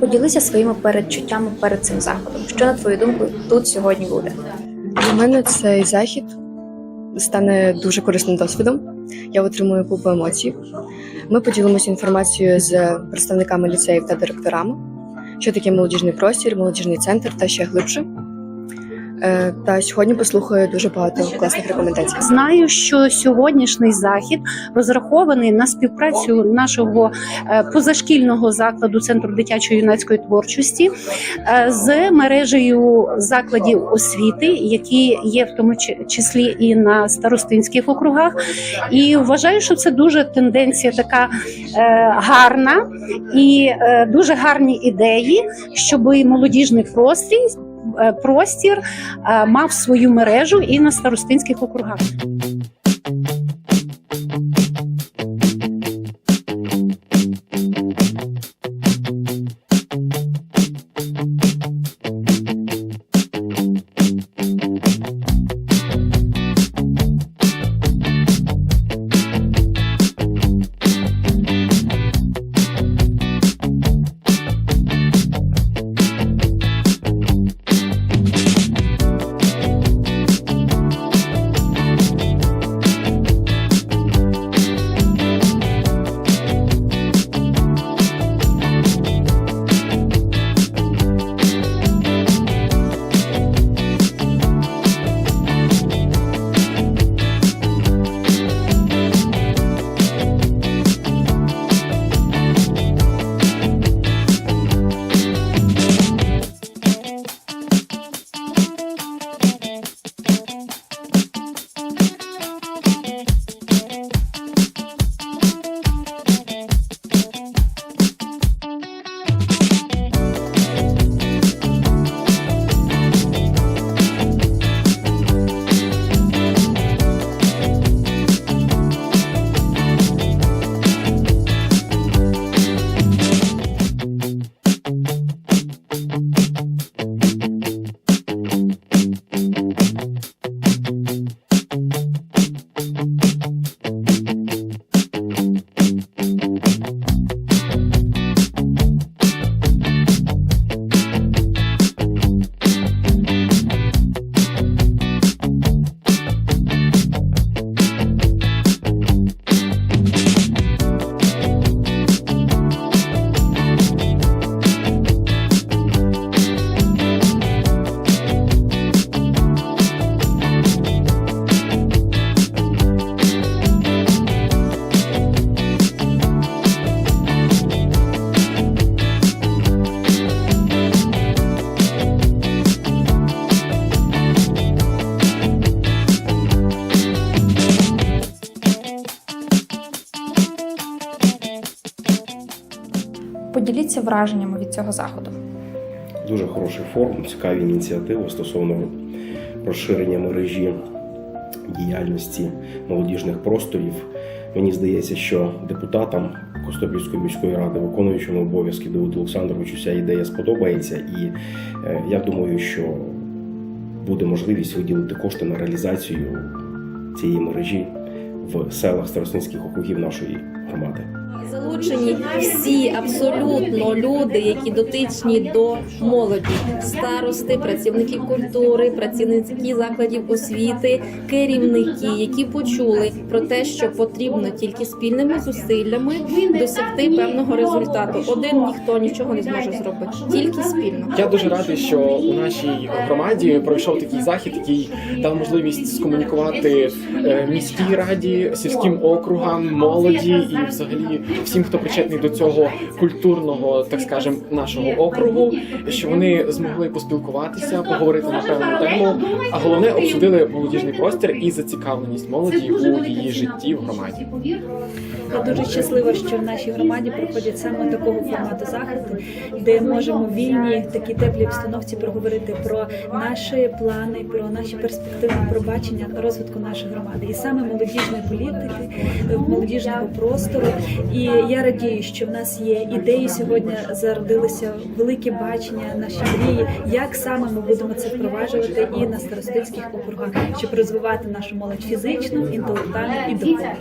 Поділися своїми передчуттями перед цим заходом. Що на твою думку тут сьогодні буде? Для мене цей захід стане дуже корисним досвідом. Я отримую купу емоцій. Ми поділимося інформацією з представниками ліцеїв та директорами, що таке молодіжний простір, молодіжний центр та ще глибше. Е, Та сьогодні послухаю дуже багато класних рекомендацій. Знаю, що сьогоднішній захід розрахований на співпрацю нашого е, позашкільного закладу центру дитячої юнацької творчості е, з мережею закладів освіти, які є в тому чи- числі і на старостинських округах. І вважаю, що це дуже тенденція така гарна і дуже гарні ідеї, щоб молодіжний простір. Е, Простір е, мав свою мережу і на старостинських округах. Поділіться враженнями від цього заходу. Дуже хороший форум, цікаві ініціативи стосовно розширення мережі діяльності молодіжних просторів. Мені здається, що депутатам Костопільської міської ради, виконуючому обов'язки Давиду Олександровичу, ця ідея сподобається, і е, я думаю, що буде можливість виділити кошти на реалізацію цієї мережі в селах старостинських округів нашої громади. Залучені всі абсолютно люди, які дотичні до молоді, старости, працівники культури, працівники закладів освіти, керівники, які почули про те, що потрібно тільки спільними зусиллями досягти певного результату. Один ніхто нічого не зможе зробити, тільки спільно. Я дуже радий, що у нашій громаді пройшов такий захід, який дав можливість скомунікувати е, міській раді, сільським округам, молоді і взагалі всім, хто причетний до цього культурного, так скажем, нашого округу, що вони змогли поспілкуватися, поговорити на певну тему, а головне обсудили молодіжний простір і зацікавленість молоді у її житті в громаді. Я дуже щаслива, що в нашій громаді проходять саме такого формату заходи, де можемо в вільній такій теплій обстановці проговорити про наші плани, про наші перспективи, про бачення розвитку нашої громади, і саме молодіжної політики, молодіжного простору. І я радію, що в нас є ідеї сьогодні. Зародилися великі бачення, наші мрії, як саме ми будемо це впроваджувати і на старостинських округах, щоб розвивати нашу молодь фізично, інтелектуально і духовно.